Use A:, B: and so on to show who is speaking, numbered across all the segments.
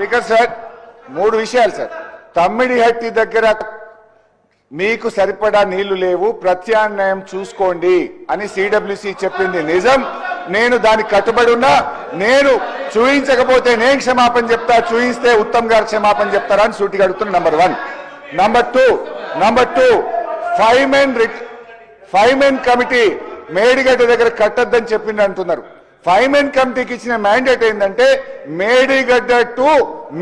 A: Speaker sir మూడు విషయాలు sir. Tummidihatti దగ్గర మీకు సరిపడా నీళ్ళు లేవు ప్రత్యామ్నాయం చూసుకోండి అని సిడబ్ల్యూసి చెప్పింది. నిజం నేను దానికి కట్టుబడి ఉన్నా నేను చూయించకపోతే నేను క్షమాపణ చెప్తా చూయిస్తే ఉత్తమ్ గారు క్షమాపణ చెప్తారా అని సూటిగా అడుగుతున్నా. Number one number two number two five men five men committee Medigadda దగ్గర కట్టద్దని చెప్పింది అంటున్నారు. ఫైమెన్ కమిటీకి ఇచ్చిన మ్యాండేట్ ఏంటంటే Medigadda to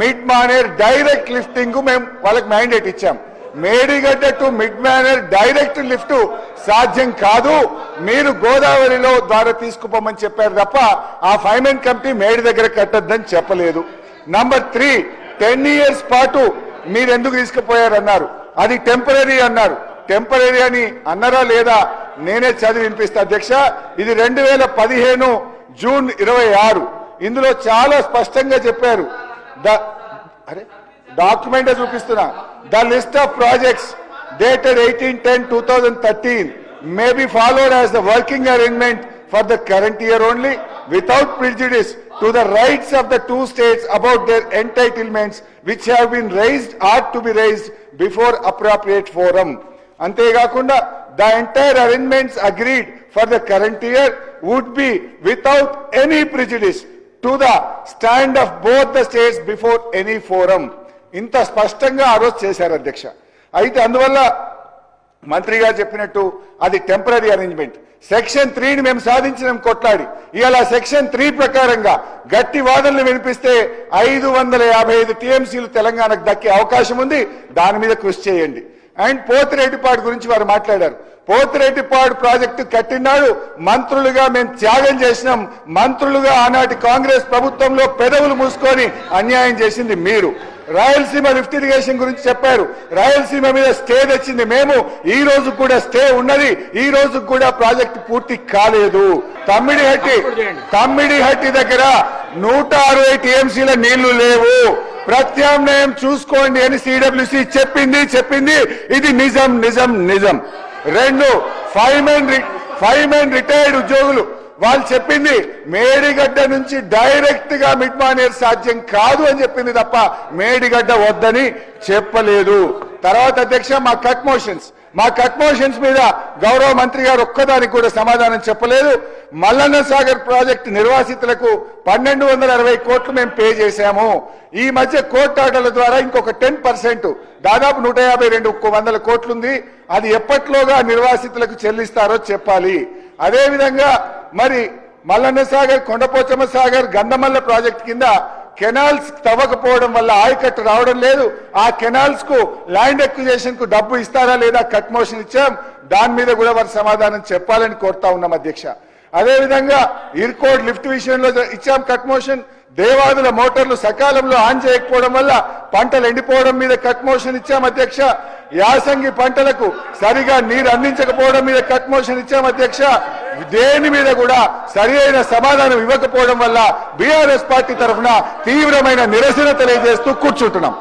A: mid Manair direct lifting మేము వాళ్ళకి మ్యాండేట్ ఇచ్చాం. Medigadda to mid Manair direct lift సాధ్యం కాదు. మీరు గోదావరిలో ద్వారా తీసుకుపోమని చెప్పారు తప్ప ఆ ఫైమెన్ కమిటీ మేడి దగ్గర కట్టద్దని చెప్పలేదు. నంబర్ త్రీ టెన్ ఇయర్స్ పాటు మీరు ఎందుకు తీసుకుపోయారన్నారు? అది టెంపరీ అన్నారు. టెంపరీ అని అన్నారా లేదా? నేనే చదివి వినిపిస్తా అధ్యక్ష. ఇది రెండు వేల పదిహేను జూన్ ఇరవై ఆరు. ఇందులో చాలా స్పష్టంగా చెప్పారు. అరే డాక్యుమెంట్ చూపిస్తున్నా. The list of projects dated eighteen ten two thousand thirteen maybe followed as the working arrangement for the current year only without prejudice to the rights of the two states about their entitlements which have been raised or to be raised before appropriate forum. అంతేకాకుండా the entire arrangements agreed for the current year would be without any prejudice to the stand of both the states before any forum ఇంత స్పష్టంగా ఆ రోజు చేశారు అధ్యక్ష. అయితే అందువల్ల మంత్రి గారు చెప్పినట్టు అది టెంపరీ అరేంజ్మెంట్ సెక్షన్ త్రీని మేము సాధించినాం కొట్లాడి. ఇలా సెక్షన్ త్రీ ప్రకారంగా గట్టి వాదనలు వినిపిస్తే ఐదు వందల యాభై ఐదు టీఎంసీలు తెలంగాణకు దక్కే అవకాశం ఉంది. దాని మీద కృషి చేయండి. అండ్ పోతిరెడ్డిపాటి గురించి వారు మాట్లాడారు. పోతిరెడ్డిపాడు ప్రాజెక్టు కట్టినాడు. మంత్రులుగా మేము త్యాగం చేసినాం. మంత్రులుగా ఆనాటి కాంగ్రెస్ ప్రభుత్వంలో పెదవులు మూసుకొని అన్యాయం చేసింది మీరు. రాయలసీమ లిఫ్ట్ ఇరిగేషన్ గురించి చెప్పారు. రాయలసీమ మీద స్టే తెచ్చింది మేము. ఈ రోజు కూడా స్టే ఉన్నది. ఈ రోజు కూడా ప్రాజెక్టు పూర్తి కాలేదు. తమ్మిడిహట్టి తమ్మిడిహట్టి దగ్గర నూట అరవై టీఎంసీల నీళ్ళు లేవు. ప్రత్యామ్నాయం చూసుకోండి అని సిడబ్ల్యూసి చెప్పింది చెప్పింది. ఇది నిజం నిజం నిజం. రెండు five men five men retired ఉద్యోగులు. వాళ్ళు చెప్పింది మేడిగడ్డ నుంచి డైరెక్ట్గా మిడ్ మానేర్ సాధ్యం కాదు అని చెప్పింది తప్ప మేడిగడ్డ వద్దని చెప్పలేదు. తర్వాత అధ్యక్ష మా కట్ మోషన్స్ మా కట్ మోషన్స్ మీద గౌరవ మంత్రి గారు ఒక్కదానికి కూడా సమాధానం చెప్పలేదు. మల్లన్న సాగర్ ప్రాజెక్టు నిర్వాసితులకు పన్నెండు వందల అరవై కోట్లు మేము పే చేశాము. ఈ మధ్య కోర్టు ఆర్డర్ల ద్వారా ఇంకొక టెన్ పర్సెంట్ దాదాపు నూట యాభై రెండు వందల కోట్లుంది. అది ఎప్పట్లోగా నిర్వాసితులకు చెల్లిస్తారో చెప్పాలి. అదేవిధంగా మరి మల్లన్న సాగర్ కొండపోచమ్మ సాగర్ గంధమల్ల ప్రాజెక్ట్ కింద కెనాల్స్ తవ్వకపోవడం వల్ల ఆయకట్టు రావడం లేదు. ఆ కెనాల్స్కు ల్యాండ్ ఎక్విజేషన్కు డబ్బు ఇస్తారా లేదా కట్ మోషన్ ఇచ్చాం. దాని మీద కూడా వారు సమాధానం చెప్పాలని కోరుతా ఉన్నాం అధ్యక్ష. అదేవిధంగా ఇర్కోడ్ లిఫ్ట్ విషయంలో ఇచ్చాం కట్ మోషన్. దేవాదుల మోటార్లు సకాలంలో ఆన్ చేయకపోవడం వల్ల పంటలు ఎండిపోవడం మీద కట్ మోషన్ ఇచ్చాం అధ్యక్ష. యాసంగి పంటలకు సరిగా నీరు అందించకపోవడం మీద కట్ మోషన్ ఇచ్చాం అధ్యక్ష. దేని మీద కూడా సరి అయిన సమాధానం ఇవ్వకపోవడం వల్ల బీఆర్ఎస్ పార్టీ తరఫున తీవ్రమైన నిరసన తెలియజేస్తూ కూర్చుంటున్నాం.